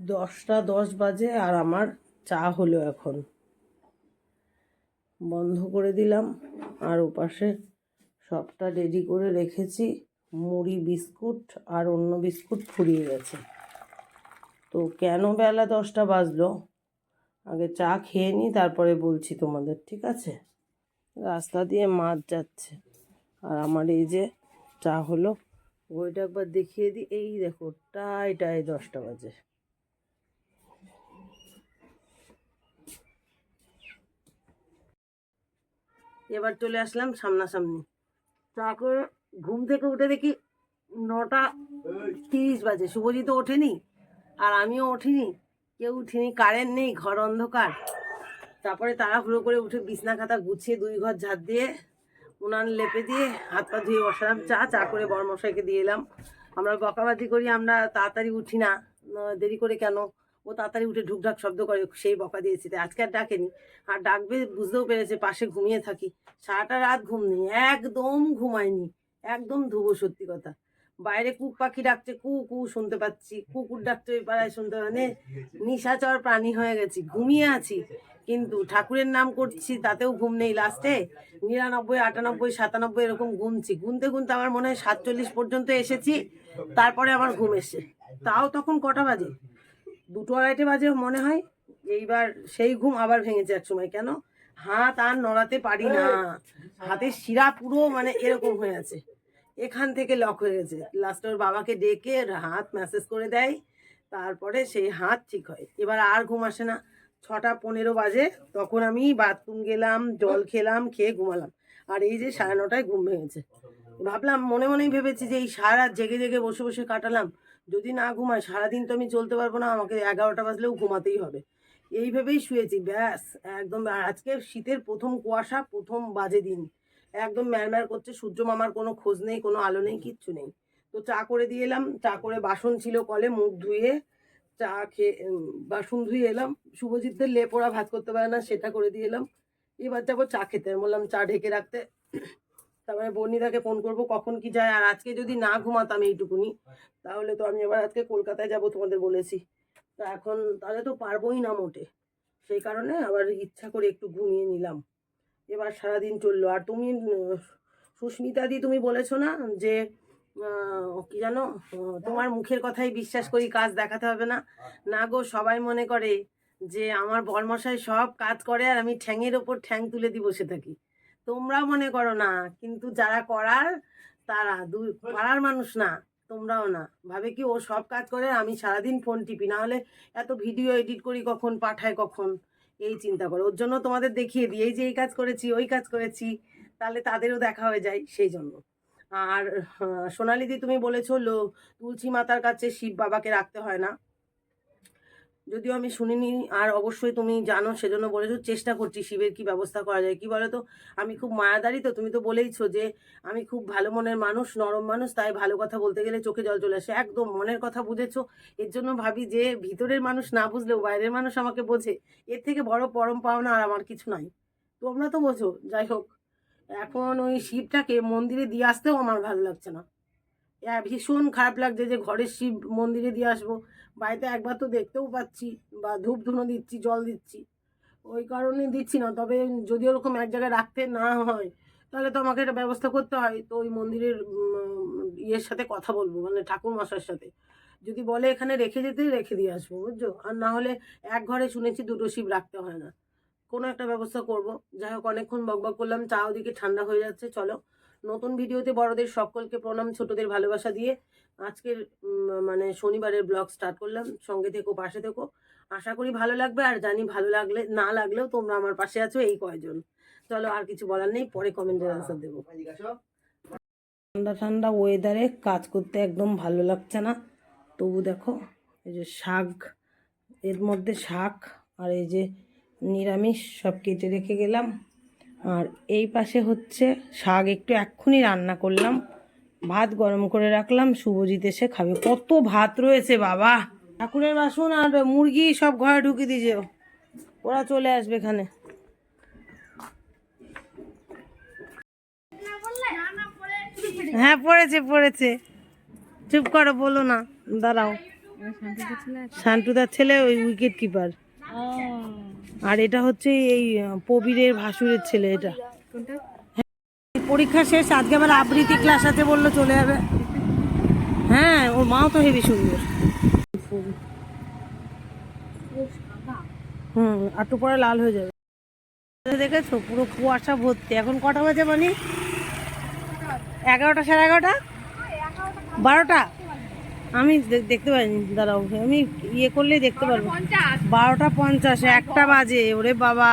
দশটা দশ বাজে আর আমার চা হলো এখন। বন্ধ করে দিলাম আর ওপাশে সবটা রেডি করে রেখেছি। মুড়ি, বিস্কুট আর অন্য বিস্কুট ফুরিয়ে গেছে। তো কেন বেলা দশটা বাজলো? আগে চা খেয়ে নিই, তারপরে বলছি তোমাদের, ঠিক আছে? রাস্তা দিয়ে মাছ যাচ্ছে। আর আমার এই যে চা হলো, ওইটা একবার দেখিয়ে দিই। এই দেখো, টাই টাই দশটা বাজে। এবার চলে আসলাম সামনাসামনি। চা করে ঘুম থেকে উঠে দেখি নটা তিরিশ বাজে। শুভজিৎ ওঠেনি আর আমিও উঠিনি কেউ উঠিনি, কারেন্ট নেই, ঘর অন্ধকার। তারপরে তাড়াহুড়ো করে উঠে বিছনা খাতা গুছিয়ে দুই ঘর ঝাঁট দিয়ে, উনান লেপে দিয়ে হাত পা ধুয়ে বসালাম, চা চা করে বড়মশাইকে দিয়ে এলাম। আমরা বকাবাজি করি, আমরা তাড়াতাড়ি উঠি না, দেরি করে কেন? ও তাড়াতাড়ি উঠে ঢুকঢাক শব্দ করে, সেই বকা দিয়েছি। আজকে আর ডাকেনি। আর ডাকবে বুঝতেও পেরেছে, পাশে ঘুমিয়ে থাকি। সারাটা রাত ঘুম নেই, একদম ঘুমায়নি। একদম ধুবো সত্যি কথা। বাইরে কুক পাখি ডাকছে, কু কু শুনতে পাচ্ছি। কুকুর ডাকছে ওই পাড়ায় শুনতে মানে নিশাচর প্রাণী হয়ে গেছি, ঘুমিয়ে আছি। কিন্তু ঠাকুরের নাম করছি, তাতেও ঘুম নেই লাস্টে। নিরানব্বই, আটানব্বই, সাতানব্বই এরকম ঘুমছি। গুনতে গুনতে আমার মনে হয় সাতচল্লিশ পর্যন্ত এসেছি, তারপরে আমার ঘুম এসে তাও তখন কটা বাজে? দুটো আড়াইটে বাজে মনে হয় এইবার সেই ঘুম আবার ভেঙেছে এক সময়, কেন? হাত আর নড়াতে পারি না। হাতের শিরা পুরো মানে এরকম হয়ে আছে। এখান থেকে লক হয়ে গেছে। লাস্টে ওর বাবাকে ডেকে হাত ম্যাসেজ করে দেয়, তারপরে সেই হাত ঠিক হয়। এবার আর ঘুম আসে না। ছটা পনেরো বাজে, তখন আমি বাথরুম গেলাম, জল খেলাম, খেয়ে ঘুমালাম। আর এই যে সাড়ে নটায় ঘুম ভেঙেছে। ভাবলাম মনে মনেই ভেবেছি যে এই সারা জেগে জেগে বসে বসে কাটালাম। যদি না ঘুমাই সারাদিন তো আমি চলতে পারব না, আমাকে এগারোটা বাজলেও ঘুমাতেই হবে। এই ভেবেই শুয়েছি, ব্যাস, একদম আজকে শীতের প্রথম কুয়াশা, প্রথম বাজে দিন। একদম ম্যারম্যার করছে, সূর্য মামার কোনো খোঁজ নেই, কোনো আলো নেই, কিচ্ছু নেই। তো চা করে দিয়ে এলাম, চা করে বাসন ছিল কলে, মুখ ধুয়ে চা খেয়ে বাসন ধুয়ে এলাম। শুভজিৎদের লেপ ওরা ভাত করতে পারে না, সেটা করে দিয়ে এলাম। এবার যাব চা খেতে বললাম চা ঢেকে রাখতে। তারপরে বর্ণিদাকে ফোন করব কখন কি যায় আর আজকে যদি না ঘুমাতাম এইটুকুনি তাহলে তো আমি এবার আজকে কলকাতায় যাব তোমাদের বলেছি। তা এখন তাহলে তো পারবোই না মোটে। সেই কারণে আবার ইচ্ছা করে একটু ঘুমিয়ে নিলাম। এবার সারাদিন চলল। আর তুমি উম, সুস্মিতা দি তুমি বলেছ না যে কি জানো তোমার মুখের কথাই বিশ্বাস করি কাজ দেখাতে হবে না। না গো সবাই মনে করে যে আমার বরমশাই সব কাজ করে আর আমি ঠ্যাংয়ের ওপর ঠ্যাং তুলে দিয়ে বসে থাকি। তোমরাও মনে করো না, কিন্তু যারা করার, তারা দুই পাড়ার মানুষ না, তোমরাও না। ভাবে কি ও সব কাজ করে, আমি সারাদিন ফোন টিপি, না হলে এত ভিডিও এডিট করি কখন, পাঠায় কখন? এই চিন্তা করে। ওর জন্য তোমাদের দেখিয়ে দিই, এই যে এই কাজ করেছি, ওই কাজ করেছি, তাহলে তাদেরও দেখা হয়ে যায় সেই জন্য। আর সোনালিদি তুমি বলেছ তুলসী মাতার কাছে শিব বাবাকে রাখতে হয় না। যদিও আমি শুনিনি, আর অবশ্যই তুমি জানো সেজন্য বলেছ, চেষ্টা করছি শিবের কি ব্যবস্থা করা যায়। কি বলো তো আমি খুব মায়াদারি তো, তুমি তো বলেইছো যে আমি খুব ভালো মনের মানুষ, নরম মানুষ, তাই ভালো কথা বলতে গেলে চোখে জল চলে আসে। একদম মনের কথা বুঝেছ। এর জন্য ভাবি যে ভিতরের মানুষ না বুঝলেও বাইরের মানুষ আমাকে বোঝে, এর থেকে বড় পরম পাওনা আর আমার কিছু নাই। তোমরা তো বোঝো, যাই হোক। এখন ওই শিবটাকে মন্দিরে দিয়ে আসতেও আমার ভালো লাগছে না। ভীষণ খারাপ লাগছে যে ঘরের শিব মন্দিরে দিয়ে আসব। বাড়িতে একবার তো দেখতেও পাচ্ছি, বা ধূপ ধুনো দিচ্ছি, জল দিচ্ছি। ওই কারণে দিচ্ছি না, তবে যদি ওরকম এক জায়গায় রাখতে না হয়, তাহলে তো আমাকে এটা ব্যবস্থা করতে হয়। তো ওই মন্দিরের ইয়ের সাথে কথা বলব মানে ঠাকুর মশার সাথে। যদি বলে এখানে রেখে যেতে, রেখে দিয়ে আসব, বুঝছ? আর না হলে এক ঘরে শুনেছি দুটো শিব রাখতে হয় না। কোনো একটা ব্যবস্থা করব। যাই হোক, অনেকক্ষণ বকবক করলাম, চা ওদিকে ঠান্ডা হয়ে যাচ্ছে, চলো। নতুন ভিডিওতে বড়দের সকলকে প্রণাম ছোটদের ভালোবাসা দিয়ে আজকের মানে শনিবারের ব্লগ স্টার্ট করলাম। সঙ্গে থেকো পাশে থেকো। আশা করি ভালো লাগবে আর জানি ভালো লাগলে না লাগলেও তোমরা আমার পাশে আছো এই কয়জন। চলো আর কিছু বলার নেই পরে কমেন্টের আনসার দেবো। ঠান্ডা ঠান্ডা ওয়েদারে কাজ করতে একদম ভালো লাগছে না। তবু দেখো এই যে শাক এর মধ্যে শাক আর এই যে নিরামিষ সব কেটে রেখে গেলাম। আর এই পাশে হচ্ছে শাক, একটু এক্ষুনি রান্না করলাম। ভাত গরম করে রাখলাম, শুভজিৎ এসে খাবে। কত ভাত রয়েছে বাবা! ঠাকুরের বাসন আর মুরগি সব ঘরে ঢুকিয়ে দিয়েছে। ওরা চলে আসবে এখানে। হ্যাঁ পড়েছে পড়েছে। চুপ করো, বলো না। দাঁড়াও। শান্টুদার ছেলে, ওই উইকেট কিপার আর এটা হচ্ছে এই প্রবীরের ভাসুরের ছেলে এটা। পরীক্ষা শেষ, আজকে আবার আবৃত্তি ক্লাস আছে বলল চলে যাবে। হ্যাঁ ওর মাও তো হেবি সুন্দর। হুম একটু পরে লাল হয়ে যাবে। দেখেছ? পুরো কুয়াশা ভর্তি। এখন কটা বাজে মানে? এগারোটা সাড়ে এগারোটা? বারোটা? আমি দেখতে পাইনি দাঁড়াও আমি ইয়ে করলেই দেখতে পারব। বারোটা পঞ্চাশ একটা বাজে ওরে বাবা।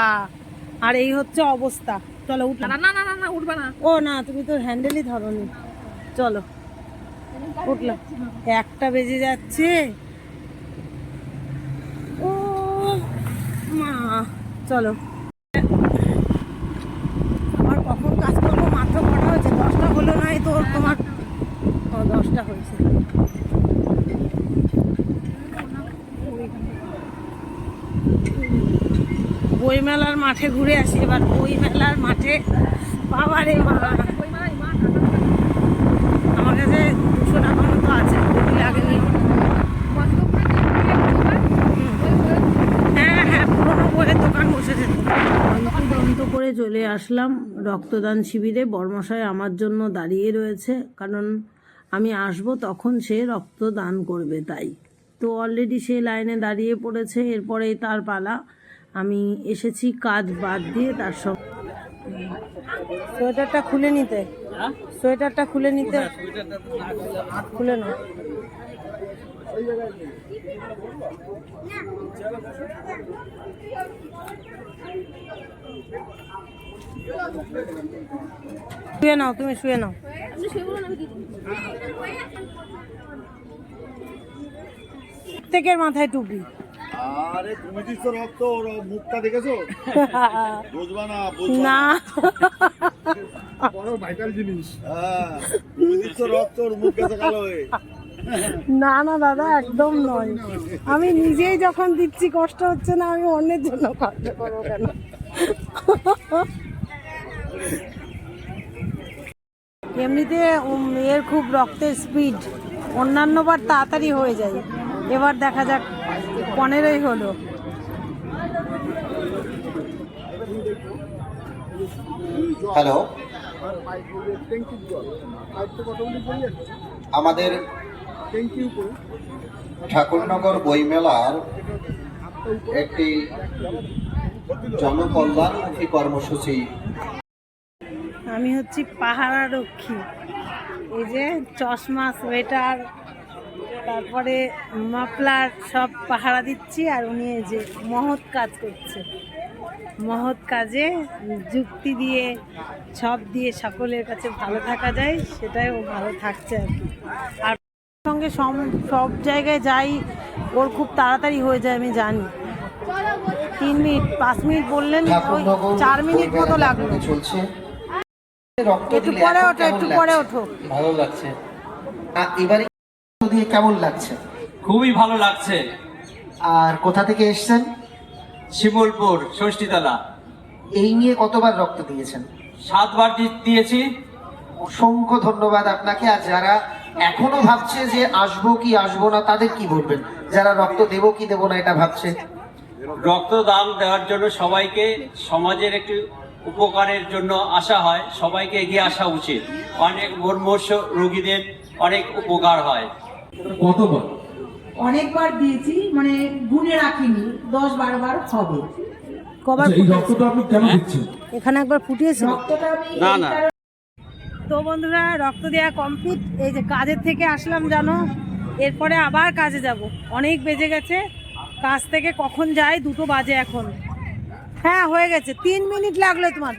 আর এই হচ্ছে অবস্থা। চলো উঠলাম। না না না না উঠবে না। ও না তুমি তো হ্যান্ডেলই ধরনি। চলো উঠলাম। একটা বেজে যাচ্ছে। ও মা চলো। আবার কখন কাজ করব মাত্র কটা হয়েছে? দশটা হলো নাই তো তোমার দশটা হয়েছে। বইমেলার মাঠে ঘুরে আসি এবার। বইমেলার মাঠে? বাবারে আমার কাছে দুশো টাকা মতো আছে হ্যাঁ হ্যাঁ পুরোনো বইয়ের দোকান করে চলে আসলাম রক্তদান শিবিরে। বর্মশাই আমার জন্য দাঁড়িয়ে রয়েছে, কারণ আমি আসব তখন সে রক্তদান করবে, তাই। তো অলরেডি সে লাইনে দাঁড়িয়ে পড়েছে এরপরেই তার পালা। আমি এসেছি কাজ বাদ দিয়ে তার সব সোয়েটারটা খুলে নিতে। সোয়েটারটা খুলে নিতে। খুলে নাও। শুয়ে নাও তুমি শুয়ে নাও। প্রত্যেকের মাথায় টুপি। আরে তুমি দিচ্ছ রক্ত ওর মুখটা দেখেছ? বুঝবা না বুঝবা না। বড় ভাইটাল জিনিস। হ্যাঁ তুমি দিচ্ছ রক্ত ওর মুখ গেছে কালো হয়ে? না না দাদা একদম নয়। আমি নিজেই যখন দিচ্ছি কষ্ট হচ্ছে না আমি অন্যের জন্য কষ্ট করব কেন? এমনিতে এর খুব রক্তের স্পিড অন্যান্যবার তাড়াতাড়ি হয়ে যায়। এবার দেখা যাক পনেরোই হলো। হ্যালো। আমাদের ঠাকুরনগর বইমেলার একটি জনকল্যাণমুখী কর্মসূচি। আমি হচ্ছি পাহারা রক্ষী এই যে চশমা সোয়েটার তারপরে মাফলার সব পাহারা দিচ্ছি আর উনি যে মহৎ কাজ করছে। মহৎ কাজে যুক্তি দিয়ে সব দিয়ে সকলের কাছে ভালো থাকা যায় সেটাই ও ভালো থাকছে আর কি। আর সঙ্গে সব জায়গায় যাই ওর খুব তাড়াতাড়ি হয়ে যায় আমি জানি। তিন মিনিট পাঁচ মিনিট বললেন ওই চার মিনিট মতো লাগল। চলছে। একটু পরে ওঠো একটু পরে ওঠো। ভালো লাগছে। এবারে দিয়ে কেমন লাগছে? খুবই ভালো লাগছে। আর কোথা থেকে এসেছেন? শিমুলপুর ষষ্ঠীতলা। এই নিয়ে কতবার রক্ত দিয়েছেন? সাতবার দিয়েছি। অসংখ্য ধন্যবাদ আপনাকে। আর যারা এখনও ভাবছে যে আসব কি আসব না তাদের কি বলবেন? যারা রক্ত দেবো কি দেবো না এটা ভাবছে? রক্তদান দেওয়ার জন্য সবাইকে সমাজের একটি উপকারের জন্য আসা হয়। সবাইকে এগিয়ে আসা উচিত। অনেক মুর্মূর্ষ রোগীদের অনেক উপকার হয়। কতবার? অনেকবার দিয়েছি মানে গুনে রাখিনি দশ বারো বার হবে। কবার আচ্ছা, এই রক্তটা আপনি কেন দিচ্ছেন? এখানে একবার ফুটিয়েছিল রক্তটা আমি না, না। তো বন্ধুরা রক্ত দেওয়া কমপ্লিট এই যে কাজের থেকে আসলাম জানো? এরপরে আবার কাজে যাব। অনেক বেজে গেছে। কাজ থেকে কখন যাই? দুটো বাজে এখন। হ্যাঁ হয়ে গেছে। তিন মিনিট লাগল তোমার।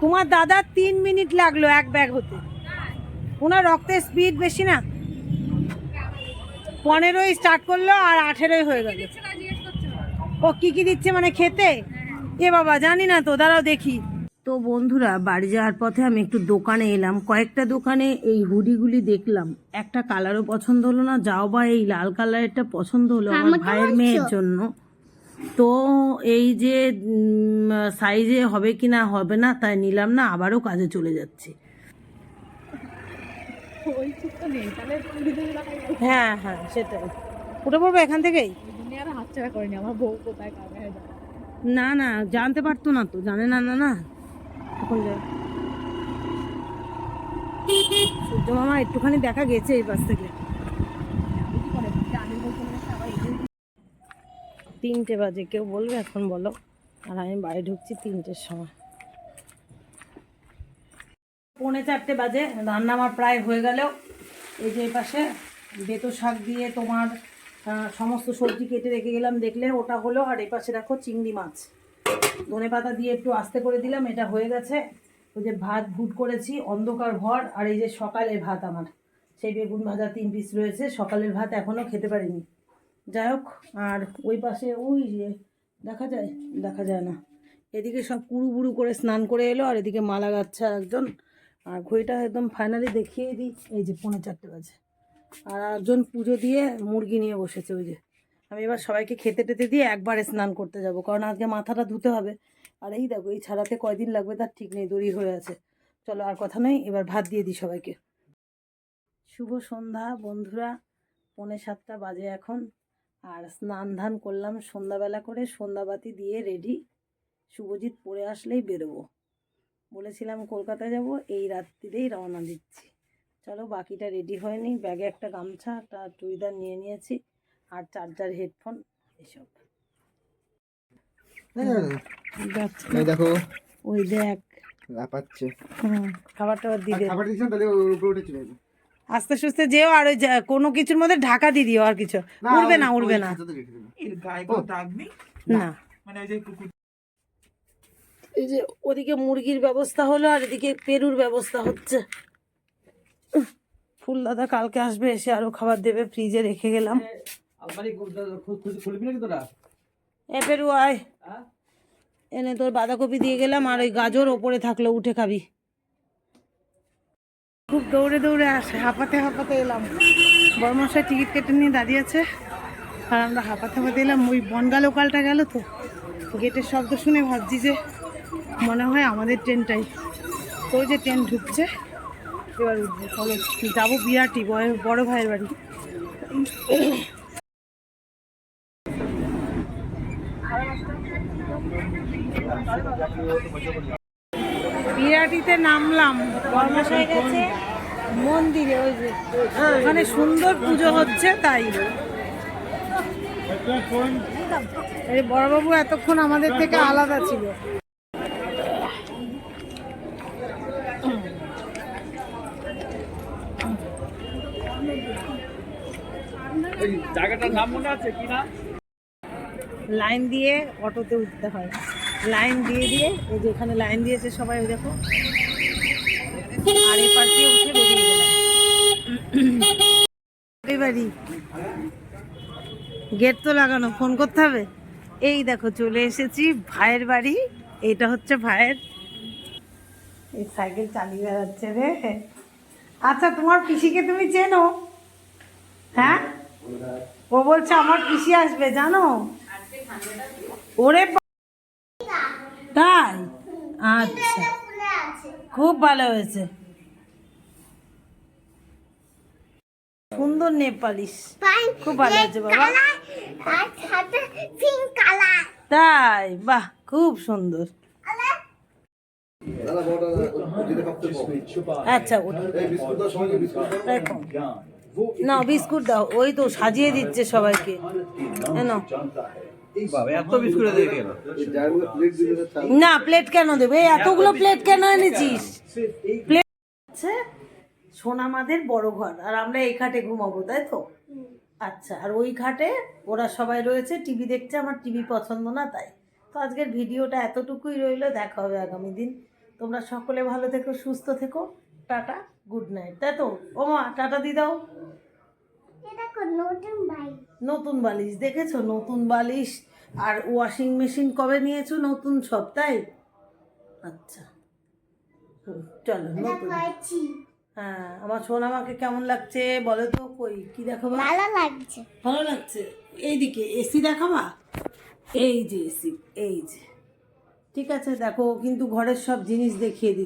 তোমার দাদা তিন মিনিট লাগল এক ব্যাগ হতে। ওনার রক্তের স্পিড বেশি না? পনেরোই স্টার্ট করল আর আঠেরোই হয়ে গেল। ও কি কি দিচ্ছে মানে খেতে? এ বাবা জানি না তো দাঁড়াও দেখি। তো বন্ধুরা বাড়ি যাওয়ার পথে আমি একটু দোকানে এলাম। কয়েকটা দোকানে এই হুডিগুলি দেখলাম। একটা কালারও পছন্দ হলো না যাও বা এই লাল কালারেরটা পছন্দ হলো আমার ভাইয়ের মেয়ের জন্য। তো এই যে সাইজে হবে কি না হবে না তাই নিলাম না আবারও কাজে চলে যাচ্ছি। হ্যাঁ হ্যাঁ সেটাই। উঠে পড়ব এখান থেকেই? না না জানতে পারতো না তো জানে না না না। এখন সূর্য মামা একটুখানি দেখা গেছে এই পাশ থেকে। তিনটে বাজে কেউ বলবে এখন বলো। আর আমি বাড়ি ঢুকছি তিনটের সময়। পৌনে চারটে বাজে রান্না আমার প্রায় হয়ে গেলেও এই যে পাশে বেতো শাক দিয়ে তোমার সমস্ত সবজি কেটে রেখে গেলাম। দেখলে ওটা হলো, আর এই পাশে রাখো চিংড়ি মাছ। ধনে পাতা দিয়ে একটু আস্তে করে দিলাম, এটা হয়ে গেছে। ওই যে ভাত ভুট করেছি, অন্ধকার ঘর আর এই যে সকালের ভাত আমার। সেই বেগুন ভাজা তিন পিস রয়েছে, সকালের ভাত এখনও খেতে পারিনি। যাই হোক, আর ওই পাশে, ওই যে, দেখা যায়? দেখা যায় না। এদিকে সব কুড়ু বুড়ু করে স্নান করে এলো, আর এদিকে মালা গাচ্ছে একজন। আর ঘড়িটা একদম ফাইনালি দেখিয়ে দিই, এই যে পৌনে চারটে বাজে। আর একজন পুজো দিয়ে মুরগি নিয়ে বসেছে, ওই যে। আমি এবার সবাইকে খেতে টেতে দিয়ে একবারে স্নান করতে যাব, কারণ আজকে মাথাটা ধুতে হবে। আর এই দেখো, এই ছাড়াতে কয়দিন লাগবে তার ঠিক নেই দড়ি হয়ে আছে। চলো আর কথা নেই এবার ভাত দিয়ে দিই সবাইকে। শুভ সন্ধ্যা বন্ধুরা, পৌনে সাতটা বাজে এখন। আর স্নান ধান করলাম সন্ধ্যাবেলা করে, সন্ধ্যাবাতি দিয়ে রেডি শুভজিৎ পরে আসলেই বেরোবো। বলেছিলাম কলকাতা যাব এই রাত্রিরেই রওনা দিচ্ছি। চলো বাকিটা রেডি হয়নি ব্যাগে একটা গামছা একটা চুড়িদার নিয়ে নিয়েছি আর চার্জার হেডফোন এসব। দেখো। ওই দেখ। লাপাচ্ছে খাবার টাবার দিবে খাবার দিচ্ছেন তাহলে ওর উপরে উঠে চলে আস্তে সুস্তে যেও আর ওই যা- কোনো কিছুর মধ্যে ঢাকা দিয়ে দিও আর কিছু। উড়বে না উড়বে না। না। এই যে ওদিকে মুরগির ব্যবস্থা হলো আর এদিকে পেরুর ব্যবস্থা হচ্ছে। ফুল দাদা কালকে আসবে এসে আরও খাবার দেবে ফ্রিজে রেখে গেলাম। এ পেরু আয়। এনে তোর বাঁধাকপি দিয়ে গেলাম আর ওই গাজর ওপরে থাকল উঠে খাবি। খুব দৌড়ে দৌড়ে আসে হাঁপাতে হাঁপাতে এলাম। বর্মশাই টিকিট কেটে নিয়ে দাঁড়িয়ে আছে আর আমরা হাঁপাতে হাঁপাতে এলাম। ওই বনগা লোকালটা গেল তো গেটের শব্দ শুনে ভাবছি যে মনে হয় আমাদের ট্রেনটাই। ওই যে ট্রেন ঢুকছে, এবার উঠবো চলো, যাব বিরাটি বড় ভাইয়ের বাড়ি। বিরাটিতে নামলাম, বর্মশাই গেছে, মন্দিরে, ওই যে। ওখানে সুন্দর পুজো হচ্ছে, তাই। বড়বাবু এতক্ষণ আমাদের থেকে আলাদা ছিল। জায়গাটার নাম মনে আছে? কি লাইন দিয়ে অটোতে উঠতে হয়। লাইন দিয়ে দিয়ে এই যে এখানে লাইন দিয়েছে সবাই, ওই দেখো। আর এপার দিয়ে উঠে বাড়ি গেট তো লাগানো, ফোন করতে হবে? এই দেখো, চলে এসেছি ভাইয়ের বাড়ি। এইটা হচ্ছে ভাইয়ের। এই সাইকেল চালিয়ে বেড়াচ্ছে রে। আচ্ছা তোমার পিসিকে তুমি চেনো? হ্যাঁ? বলছে আমার পিসি আসবে জানো? ওরে তাই? আচ্ছা। খুব ভালো হয়েছে। সুন্দর নেপালিশ। খুব ভালো হয়েছে বাবা। তাই? বাহ খুব সুন্দর। আচ্ছা ওটা। না বিস্কুট দাও ওই তো সাজিয়ে দিচ্ছে সবাইকে। না প্লেট কেন দেবে? এতগুলো প্লেট কেন এনেছিস? প্লেট হচ্ছে সোনামাদের বড় ঘর আর আমরা এই খাটে ঘুমাবো তাই তো? আচ্ছা আর ওই খাটে ওরা সবাই রয়েছে টিভি দেখছে আমার টিভি পছন্দ না তাই। তো আজকের ভিডিওটা এতটুকুই রইল দেখা হবে আগামী দিন। তোমরা সকলে ভালো থেকো সুস্থ থেকো টাটা গুড নাইট তাই তো? ও মা টাটা দি দাও। নতুন বালিশ। দেখেছ? নতুন বালিশ। আর ওয়াশিং মেশিন কবে নিয়েছো? নতুন সব তাই? আচ্ছা। চলো নতুন। হ্যাঁ আমার সোনামাকে কেমন লাগছে বলো তো? কই কি দেখাবো? ভালো লাগছে। ভালো লাগছে। এইদিকে এসি দেখাবা? এই যে এসি এই যে। ঠিক আছে দেখো কিন্তু ঘরের সব জিনিস দেখিয়ে দিচ্ছে।